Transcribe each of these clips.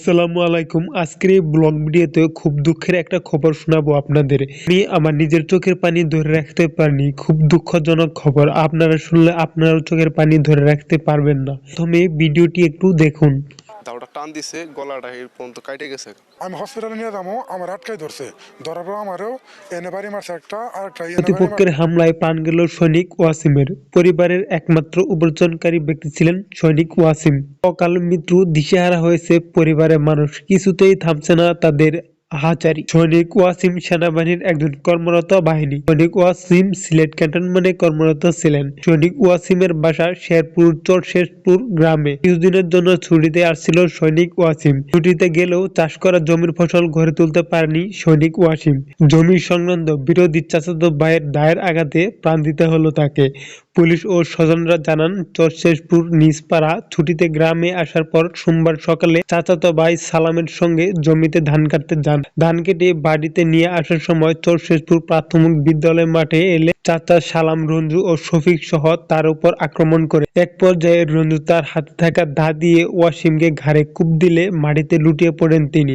আসসালামু আলাইকুম। আজকের এই ব্লগ ভিডিওতে খুব দুঃখের একটা খবর শোনাবো আপনাদের। আমি আমার নিজের চোখের পানি ধরে রাখতে পারিনি। খুব দুঃখজনক খবর। আপনারা শুনলে আপনারা চোখের পানি ধরে রাখতে পারবেন না। প্রথমে ভিডিওটি একটু দেখুন। দাওটা টান দিছে গলাটা এই পর্যন্ত কাটে গেছে। আমি হসপিটালে নিয়ে যাব আমার আটকাই ধরছে। ধরার পর আমারও এনেবারি মারছে একটা আর প্রতিপক্ষের হামলায় প্রাণ গেল সৈনিক ওয়াসিমের। পরিবারের একমাত্র উপার্জনকারী ব্যক্তি ছিলেন সৈনিক ওয়াসিম। অকাল মৃত্যু দিশেহারা হয়েছে পরিবারের মানুষ। কিছুতেই থামছে না তাদের হাচারি সৈনিক ওয়াসিম সেনাবাহিনীর একজন কর্মরত বাহিনী। সৈনিক ওয়াসিম সিলেট ক্যান্টনমেন্টে কর্মরত ছিলেন। সৈনিক ওয়াসিমের বাসা শেরপুর চরশেরপুর গ্রামে। কিছুদিনের জন্য ছুটিতে আসছিল সৈনিক ওয়াসিম। ছুটিতে গেলেও চাষ করা জমির ফসল ঘরে তুলতে পারেনি সৈনিক ওয়াসিম। জমি সংক্রান্ত বিরোধী চাচাতো ভাইয়ের দায়ের আঘাতে প্রাণ দিতে হলো তাকে। পুলিশ ও স্বজনরা জানান, চরশেরপুর নিজপাড়া ছুটিতে গ্রামে আসার পর সোমবার সকালে চাচাতো ভাই সালামের সঙ্গে জমিতে ধান কাটতে যান। ধান কেটে বাড়িতে নিয়ে আসার সময় চরশেরপুর প্রাথমিক বিদ্যালয় মাঠে এলে চাচা সালাম রঞ্জু ও শফিক সহ তার উপর আক্রমণ করে। এক পর্যায়ে রঞ্জু তার হাতে থাকা দা দিয়ে ওয়াসিমকে ঘাড়ে কূপ দিলে মাটিতে লুটিয়ে পড়েন তিনি।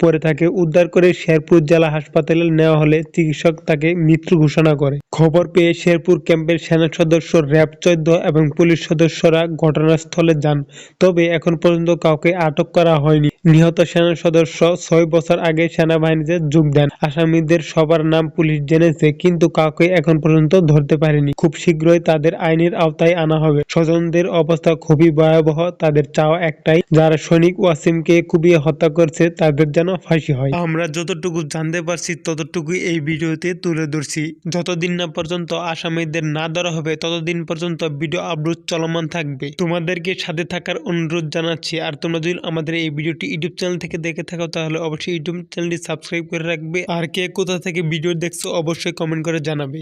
পরে তাকে উদ্ধার করে শেরপুর জেলা হাসপাতালে নেওয়া হলে চিকিৎসক তাকে মৃত্যু ঘোষণা করে। খবর পেয়ে শেরপুর ক্যাম্পের সেনা সদস্য র্যাব চোদ্দ এবং পুলিশ সদস্যরা ঘটনাস্থলে যান। তবে এখন পর্যন্ত কাউকে আটক করা হয়নি। নিহত সেনা সদস্য ছয় বছর আগে সেনাবাহিনীতে যোগ দেন। আসামিদের সবার নাম পুলিশ জেনেছে, কিন্তু কাউকে এখন পর্যন্ত ধরতে পারেনি। খুব শীঘ্রই তাদের আইনের আওতায় আনা হবে। স্বজনদের অবস্থা খুবই ভয়াবহ। তাদের চাওয়া একটাই, যারা সৈনিক ওয়াসিমকে কুবিয়ে হত্যা করছে, তাদের যেন ফাঁসি হয়। আমরা যতটুকু জানতে পারছি, ততটুকুই এই ভিডিওতে তুলে ধরছি। যতদিন না পর্যন্ত আসামিদের না ধরা হবে, ততদিন পর্যন্ত ভিডিও আপলোড চলমান থাকবে। তোমাদেরকে সাথে থাকার অনুরোধ জানাচ্ছি। আর তোমরা যদি আমাদের এই ভিডিওটি ইউটিউব চ্যানেল থেকে দেখে থাকো, তাহলে অবশ্যই ইউটিউব চ্যানেলটি সাবস্ক্রাইব করে রাখবে। আর কে কোথা থেকে ভিডিও দেখছ, অবশ্যই কমেন্ট করে জানাবে।